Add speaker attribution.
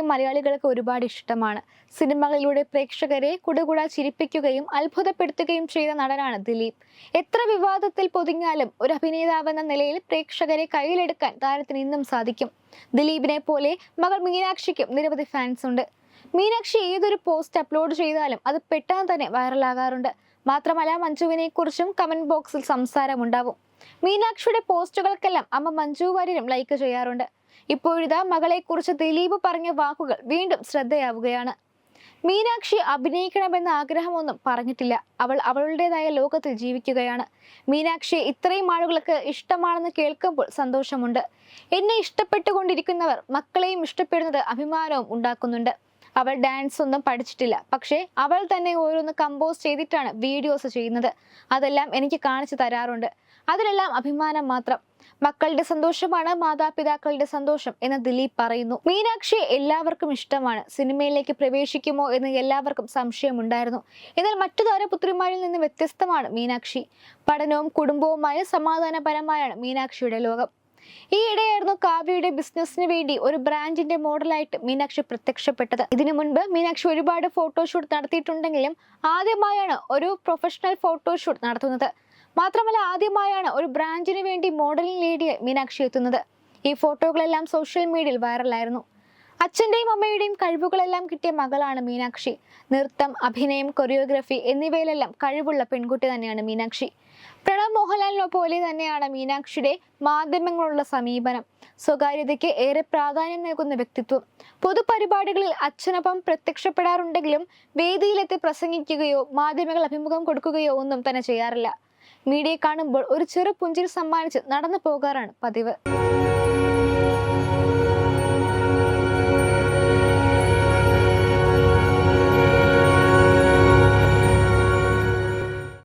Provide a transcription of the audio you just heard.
Speaker 1: മലയാളികൾക്ക് ഒരുപാട് ഇഷ്ടമാണ്. സിനിമകളിലൂടെ പ്രേക്ഷകരെ കുടുകുട ചിരിപ്പിക്കുകയും അത്ഭുതപ്പെടുത്തുകയും ചെയ്ത നടനാണ് ദിലീപ്. എത്ര വിവാദത്തിൽ പൊതിഞ്ഞാലും ഒരു അഭിനേതാവെന്ന നിലയിൽ പ്രേക്ഷകരെ കയ്യിലെടുക്കാൻ താരത്തിന് ഇന്നും സാധിക്കും. ദിലീപിനെ പോലെ മകൾ മീനാക്ഷിക്കും നിരവധി ഫാൻസ് ഉണ്ട്. മീനാക്ഷി ഏതൊരു പോസ്റ്റ് അപ്ലോഡ് ചെയ്താലും അത് പെട്ടെന്ന് തന്നെ വൈറലാകാറുണ്ട്. മാത്രമല്ല മഞ്ജുവിനെ കുറിച്ചും കമന്റ് ബോക്സിൽ സംസാരമുണ്ടാവും. മീനാക്ഷിയുടെ പോസ്റ്റുകൾക്കെല്ലാം അമ്മ മഞ്ജു വാര്യരും ലൈക്ക് ചെയ്യാറുണ്ട്. ഇപ്പോഴിതാ മകളെക്കുറിച്ച് ദിലീപ് പറഞ്ഞ വാക്കുകൾ വീണ്ടും ശ്രദ്ധയാവുകയാണ്. മീനാക്ഷി അഭിനയിക്കണമെന്ന ആഗ്രഹമൊന്നും പറഞ്ഞിട്ടില്ല. അവൾ അവളുടേതായ ലോകത്തിൽ ജീവിക്കുകയാണ്. മീനാക്ഷി ഇത്രയും ആളുകൾക്ക് ഇഷ്ടമാണെന്ന് കേൾക്കുമ്പോൾ സന്തോഷമുണ്ട്. എന്നെ ഇഷ്ടപ്പെട്ടുകൊണ്ടിരിക്കുന്നവർ മക്കളെയും ഇഷ്ടപ്പെടുന്നത് അഭിമാനവും ഉണ്ടാക്കുന്നുണ്ട്. അവൾ ഡാൻസ് ഒന്നും പഠിച്ചിട്ടില്ല. പക്ഷേ അവൾ തന്നെ ഓരോന്ന് കമ്പോസ് ചെയ്തിട്ടാണ് വീഡിയോസ് ചെയ്യുന്നത്. അതെല്ലാം എനിക്ക് കാണിച്ചു തരാറുണ്ട്. അതിലെല്ലാം അഭിമാനം മാത്രം. മക്കളുടെ സന്തോഷമാണ് മാതാപിതാക്കളുടെ സന്തോഷം എന്ന് ദിലീപ് പറയുന്നു. മീനാക്ഷിയെ എല്ലാവർക്കും ഇഷ്ടമാണ്. സിനിമയിലേക്ക് പ്രവേശിക്കുമോ എന്ന് എല്ലാവർക്കും സംശയമുണ്ടായിരുന്നു. എന്നാൽ മറ്റു താരപുത്രിമാരിൽ നിന്ന് വ്യത്യസ്തമാണ് മീനാക്ഷി. പഠനവും കുടുംബവുമായ സമാധാനപരമായാണ് മീനാക്ഷിയുടെ ലോകം. ഈയിടെയായിരുന്നു കാവ്യയുടെ ബിസിനസിന് വേണ്ടി ഒരു ബ്രാൻഡിന്റെ മോഡലായിട്ട് മീനാക്ഷി പ്രത്യക്ഷപ്പെട്ടത്. ഇതിനു മുൻപ് മീനാക്ഷി ഒരുപാട് ഫോട്ടോഷൂട്ട് നടത്തിയിട്ടുണ്ടെങ്കിലും ആദ്യമായാണ് ഒരു പ്രൊഫഷണൽ ഫോട്ടോഷൂട്ട് നടത്തുന്നത്. മാത്രമല്ല ആദ്യമായാണ് ഒരു ബ്രാൻഡിന് വേണ്ടി മോഡലിംഗ് ലേഡിയെ മീനാക്ഷി എത്തുന്നത്. ഈ ഫോട്ടോകളെല്ലാം സോഷ്യൽ മീഡിയയിൽ വൈറലായിരുന്നു. അച്ഛന്റെയും അമ്മയുടെയും കഴിവുകളെല്ലാം കിട്ടിയ മകളാണ് മീനാക്ഷി. നൃത്തം അഭിനയം കൊറിയോഗ്രഫി എന്നിവയിലെല്ലാം കഴിവുള്ള പെൺകുട്ടി തന്നെയാണ് മീനാക്ഷി. പ്രണവ് മോഹൻലാലിനെ പോലെ തന്നെയാണ് മീനാക്ഷിയുടെ മാധ്യമങ്ങളുള്ള സമീപനം. സ്വകാര്യതയ്ക്ക് ഏറെ പ്രാധാന്യം നൽകുന്ന വ്യക്തിത്വം. പൊതുപരിപാടികളിൽ അച്ഛനൊപ്പം പ്രത്യക്ഷപ്പെടാറുണ്ടെങ്കിലും വേദിയിലെത്തി പ്രസംഗിക്കുകയോ മാധ്യമങ്ങൾ അഭിമുഖം കൊടുക്കുകയോ ഒന്നും തന്നെ ചെയ്യാറില്ല. മീഡിയ കാണുമ്പോൾ ഒരു ചെറു പുഞ്ചിരി സമ്മാനിച്ച് നടന്നു പോകാറാണ് പതിവ്.